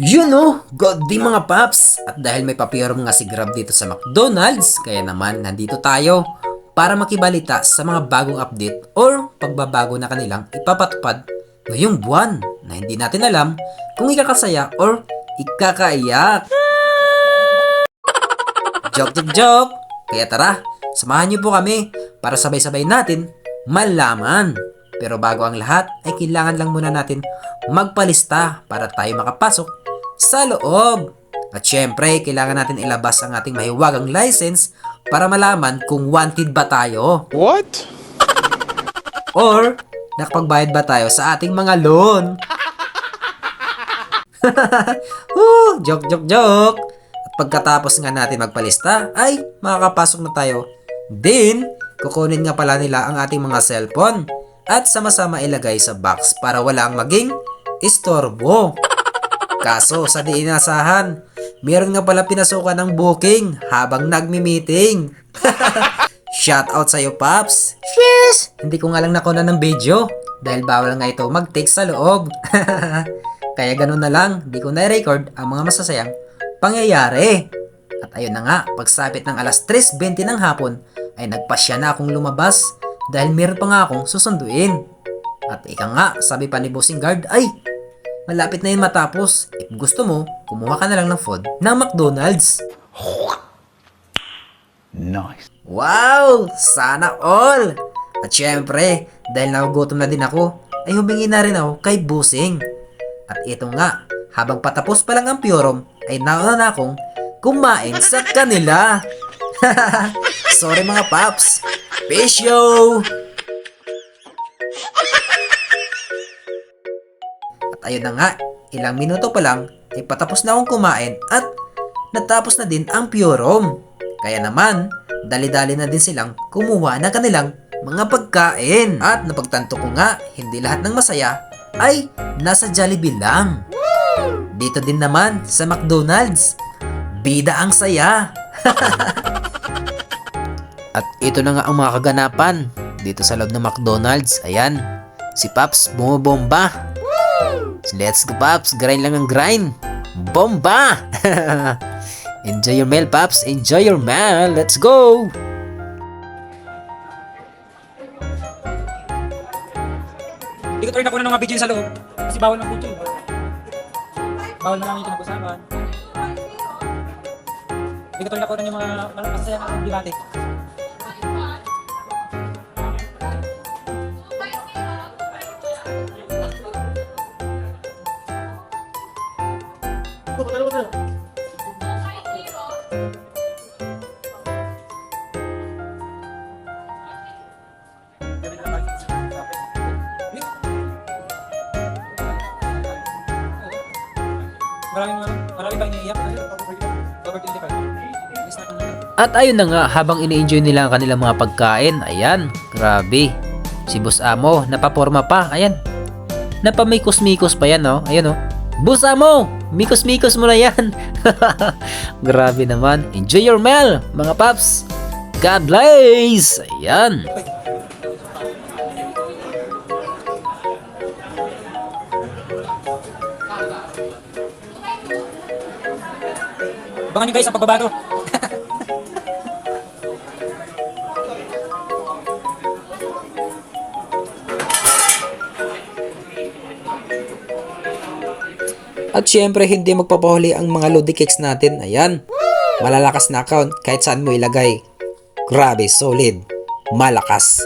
You know, God di mga paps! At dahil may papirm nga si Grab dito sa McDonald's, kaya naman nandito tayo para makibalita sa mga bagong update or pagbabago na kanilang ipapatupad ngayong buwan na hindi natin alam kung ikakasaya or ikakaiyak. Joke, joke, joke! Kaya tara, samahan niyo po kami para sabay-sabay natin malaman. Pero bago ang lahat, ay kailangan lang muna natin magpalista para tayo makapasok sa loob. At syempre, kailangan natin ilabas ang ating mahiwagang license para malaman kung wanted ba tayo What? or nakapagbayad ba tayo sa ating mga loan. Woo! Joke, joke, joke! At pagkatapos nga natin magpalista, ay makakapasok na tayo. Then, kukunin nga pala nila ang ating mga cellphone at sama-sama ilagay sa box para walang maging istorbo. Kaso sa di inasahan, meron nga pala pinasukan ng booking habang nagmi-meeting. Shout out sa'yo, Paps! Yes! Hindi ko nga lang nakuna ng video dahil bawal nga ito mag-take sa loob. Kaya ganun na lang, di ko na-record ang mga masasayang pangyayari. At ayun na nga, pagsapit ng alas 3.20 ng hapon, ay nagpasya na akong lumabas dahil meron pa nga akong susunduin. At ika nga, sabi pa ni Bossing Guard, ay, malapit na yun matapos. If gusto mo, kumuha ka na lang ng food ng McDonald's. Nice. Wow! Sana all! At syempre, dahil nagugutom na din ako, ay humingi na rin ako kay Busing. At ito nga, habang patapos pa lang ang Piorom, ay nauna na akong kumain sa kanila. Sorry mga paps. Fish yo! At ayun na nga, ilang minuto pa lang, ay patapos na akong kumain at natapos na din ang Piorom. Kaya naman, dali-dali na din silang kumuha ng kanilang mga pagkain. At napagtanto ko nga, hindi lahat ng masaya ay nasa Jollibee lang. Dito din naman sa McDonald's, bida ang saya. At ito na nga ang mga kaganapan dito sa loob ng McDonald's. Ayan, si Paps bumobomba. Let's go Paps, grind lang ang grind. Bomba! Enjoy your meal, Paps. Enjoy your meal. Let's go! Hindi ko tuloy ng mga video sa loob. Kasi bawal ng video. Bawal na lang yung kinakusaban. Hindi ko tuloy yung mga masaya ng debate. Maraming maraming bang iiyak. Over 25. Alis na kami. At ayun na nga, habang ini-enjoy nila ang kanilang mga pagkain, ayan, grabe. Si Boss Amo, napaporma pa, ayan. Napamikos-mikos pa yan, no? Ayan, no? Boss Amo, mikos-mikos mo na yan. grabe naman. Enjoy your meal, mga paps. God bless! Ayan. Abangan nyo guys ang pagbabago. At syempre, hindi magpapahuli ang mga Lodi Cakes natin. Ayan. Malalakas na account kahit saan mo ilagay. Grabe, solid. Malakas.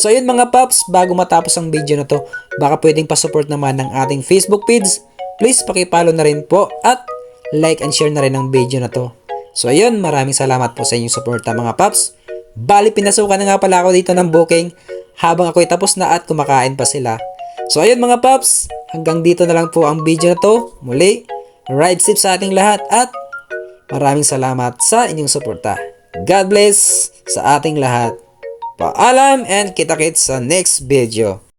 So ayun mga paps, bago matapos ang video na to, baka pwedeng pa-support naman ng ating Facebook page. Please pakipalo na rin po at like and share na rin ang video na to. So ayun, maraming salamat po sa inyong suporta mga paps. Bali, pinasukan na nga pala ako dito ng booking habang ako'y tapos na at kumakain pa sila. So ayun mga paps, hanggang dito na lang po ang video na to. Muli, ride safe sa ating lahat at maraming salamat sa inyong suporta. God bless sa ating lahat. Paalam and kita-kits sa next video.